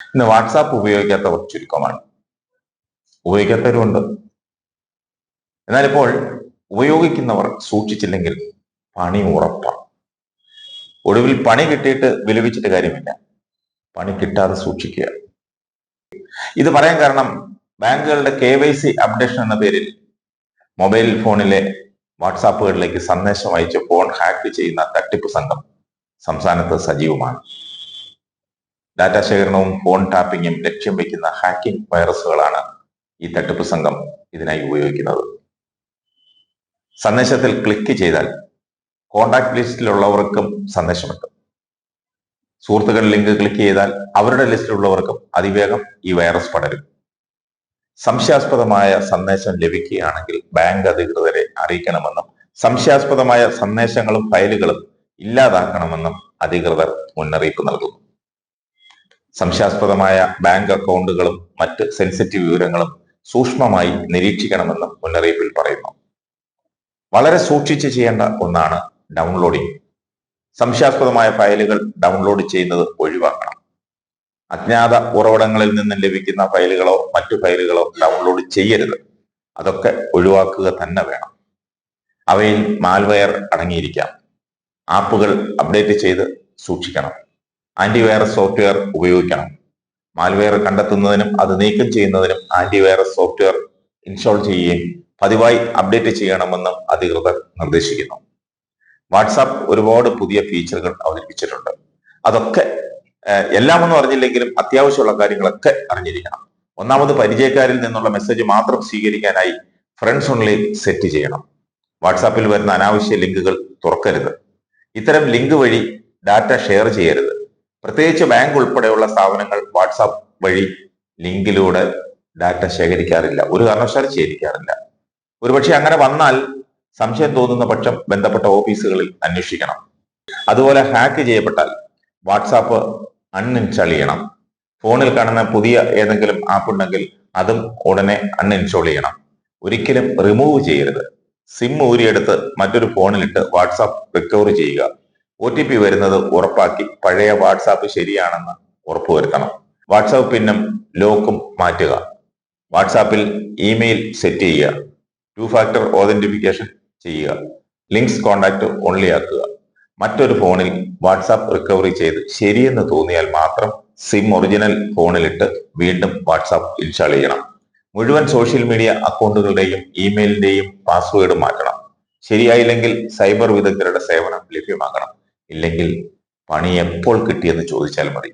ഇന്ന് വാട്സാപ്പ് ഉപയോഗിക്കാത്തവർ ചുരുക്കമാണ് ഉപയോഗിക്കാത്തവരുണ്ട് എന്നാൽ ഇപ്പോൾ ഉപയോഗിക്കുന്നവർ സൂക്ഷിച്ചില്ലെങ്കിൽ പണി ഉറപ്പാണ്. ഒടുവിൽ പണി കിട്ടിയിട്ട് വിലപിച്ചിട്ട് കാര്യമില്ല. പണി കിട്ടാതെ സൂക്ഷിക്കുക. ഇത് പറയാൻ കാരണം ബാങ്കുകളുടെ കെ വൈ സി അപ്ഡേഷൻ എന്ന പേരിൽ മൊബൈൽ ഫോണിലെ വാട്സാപ്പുകളിലേക്ക് സന്ദേശം അയച്ച് ഫോൺ ഹാക്ക് ചെയ്യുന്ന തട്ടിപ്പ് സംഘം സംസ്ഥാനത്ത് സജീവമാണ്. ഡാറ്റ ശേഖരണവും ഫോൺ ടാപ്പിങ്ങും ലക്ഷ്യം വയ്ക്കുന്ന ഹാക്കിംഗ് വൈറസുകളാണ് ഈ തട്ടിപ്പ് സംഘം ഇതിനായി ഉപയോഗിക്കുന്നത്. സന്ദേശത്തിൽ ക്ലിക്ക് ചെയ്താൽ കോണ്ടാക്ട് ലിസ്റ്റിലുള്ളവർക്കും സന്ദേശമെത്തും സുഹൃത്തുക്കൾ ലിങ്ക് ക്ലിക്ക് ചെയ്താൽ അവരുടെ ലിസ്റ്റിലുള്ളവർക്കും അതിവേഗം ഈ വൈറസ് പടരും. സംശയാസ്പദമായ സന്ദേശം ലഭിക്കുകയാണെങ്കിൽ ബാങ്ക് അധികൃതരെ അറിയിക്കണമെന്നും സംശയാസ്പദമായ സന്ദേശങ്ങളും ഫയലുകളും ഇല്ലാതാക്കണമെന്നും അധികൃതർ മുന്നറിയിപ്പ് നൽകുന്നു. സംശയാസ്പദമായ ബാങ്ക് അക്കൗണ്ടുകളും മറ്റ് സെൻസിറ്റീവ് വിവരങ്ങളും സൂക്ഷ്മമായി നിരീക്ഷിക്കണമെന്നും മുന്നറിയിപ്പിൽ പറയുന്നു. വളരെ സൂക്ഷിച്ച് ചെയ്യേണ്ട ഒന്നാണ് ഡൗൺലോഡിംഗ്. സംശയാസ്പദമായ ഫയലുകൾ ഡൗൺലോഡ് ചെയ്യുന്നത് ഒഴിവാക്കണം. അജ്ഞാത ഉറവിടങ്ങളിൽ നിന്ന് ലഭിക്കുന്ന ഫയലുകളോ മറ്റു ഫയലുകളോ ഡൗൺലോഡ് ചെയ്യരുത്. അതൊക്കെ ഒഴിവാക്കുക തന്നെ വേണം. അവയിൽ മാൽവെയർ അടങ്ങിയിരിക്കാം. ആപ്പുകൾ അപ്ഡേറ്റ് ചെയ്ത് സൂക്ഷിക്കണം. ആന്റിവൈറസ് സോഫ്റ്റ്വെയർ ഉപയോഗിക്കണം. മാൽവെയർ കണ്ടെത്തുന്നതിനും അത് നീക്കം ചെയ്യുന്നതിനും ആന്റിവൈറസ് സോഫ്റ്റ്വെയർ ഇൻസ്റ്റാൾ ചെയ്യുകയും പതിവായി അപ്ഡേറ്റ് ചെയ്യണമെന്നും അധികൃതർ നിർദ്ദേശിക്കുന്നു. വാട്സാപ്പ് ഒരുപാട് പുതിയ ഫീച്ചറുകൾ അവതരിപ്പിച്ചിട്ടുണ്ട്. അതൊക്കെ എല്ലാം എല്ലാമൊന്നും അറിഞ്ഞില്ലെങ്കിലും അത്യാവശ്യമുള്ള കാര്യങ്ങളൊക്കെ അറിഞ്ഞിരിക്കണം. ഒന്നാമത് പരിചയക്കാരിൽ നിന്നുള്ള മെസ്സേജ് മാത്രം സ്വീകരിക്കാനായി ഫ്രണ്ട്സ് ഓൺലി സെറ്റ് ചെയ്യണം. വാട്സാപ്പിൽ വരുന്ന അനാവശ്യ ലിങ്കുകൾ തുറക്കരുത്. ഇത്തരം ലിങ്ക് വഴി ഡാറ്റ ഷെയർ ചെയ്യരുത്. പ്രത്യേകിച്ച് ബാങ്ക് ഉൾപ്പെടെയുള്ള സ്ഥാപനങ്ങൾ വാട്സാപ്പ് വഴി ലിങ്കിലൂടെ ഡാറ്റ ശേഖരിക്കാറില്ല. ഒരു കാരണവശാലും ശേഖരിക്കാറില്ല. ഒരുപക്ഷെ അങ്ങനെ വന്നാൽ സംശയം തോന്നുന്ന പക്ഷം ബന്ധപ്പെട്ട ഓഫീസുകളിൽ അന്വേഷിക്കണം. അതുപോലെ ഹാക്ക് ചെയ്യപ്പെട്ടാൽ വാട്സാപ്പ് അൺഇൻസ്റ്റാൾ ചെയ്യണം. ഫോണിൽ കാണുന്ന പുതിയ ഏതെങ്കിലും ആപ്പ് ഉണ്ടെങ്കിൽ അതും ഉടനെ അൺഇൻസ്റ്റാൾ ചെയ്യണം. ഒരിക്കലും റിമൂവ് ചെയ്യരുത്. സിം ഊരിയെടുത്ത് മറ്റൊരു ഫോണിലിട്ട് വാട്സാപ്പ് റിക്കവർ ചെയ്യുക. ഒ ടി പി വരുന്നത് ഉറപ്പാക്കി പഴയ വാട്സാപ്പ് ശരിയാണെന്ന് ഉറപ്പുവരുത്തണം. വാട്സാപ്പ് പിന്നും ലോക്കും മാറ്റുക. വാട്സാപ്പിൽ ഇമെയിൽ സെറ്റ് ചെയ്യുക. ടു ഫാക്ടർ ഓതന്റിഫിക്കേഷൻ ചെയ്യുക. ലിങ്ക്സ് കോണ്ടാക്ട് ഓൺലി ആക്കുക മറ്റൊരു ഫോണിൽ വാട്സാപ്പ് റിക്കവറി ചെയ്ത് ശരിയെന്ന് തോന്നിയാൽ മാത്രം സിം ഒറിജിനൽ ഫോണിലിട്ട് വീണ്ടും വാട്സാപ്പ് ഇൻസ്റ്റാൾ ചെയ്യണം. മുഴുവൻ സോഷ്യൽ മീഡിയ അക്കൗണ്ടുകളുടെയും ഇമെയിലിന്റെയും പാസ്വേഡ് മാറ്റണം. ശരിയായില്ലെങ്കിൽ സൈബർ വിദഗ്ധരുടെ സേവനം ലഭ്യമാക്കണം. ഇല്ലെങ്കിൽ പണി എപ്പോൾ കിട്ടിയെന്ന് ചോദിച്ചാൽ മതി.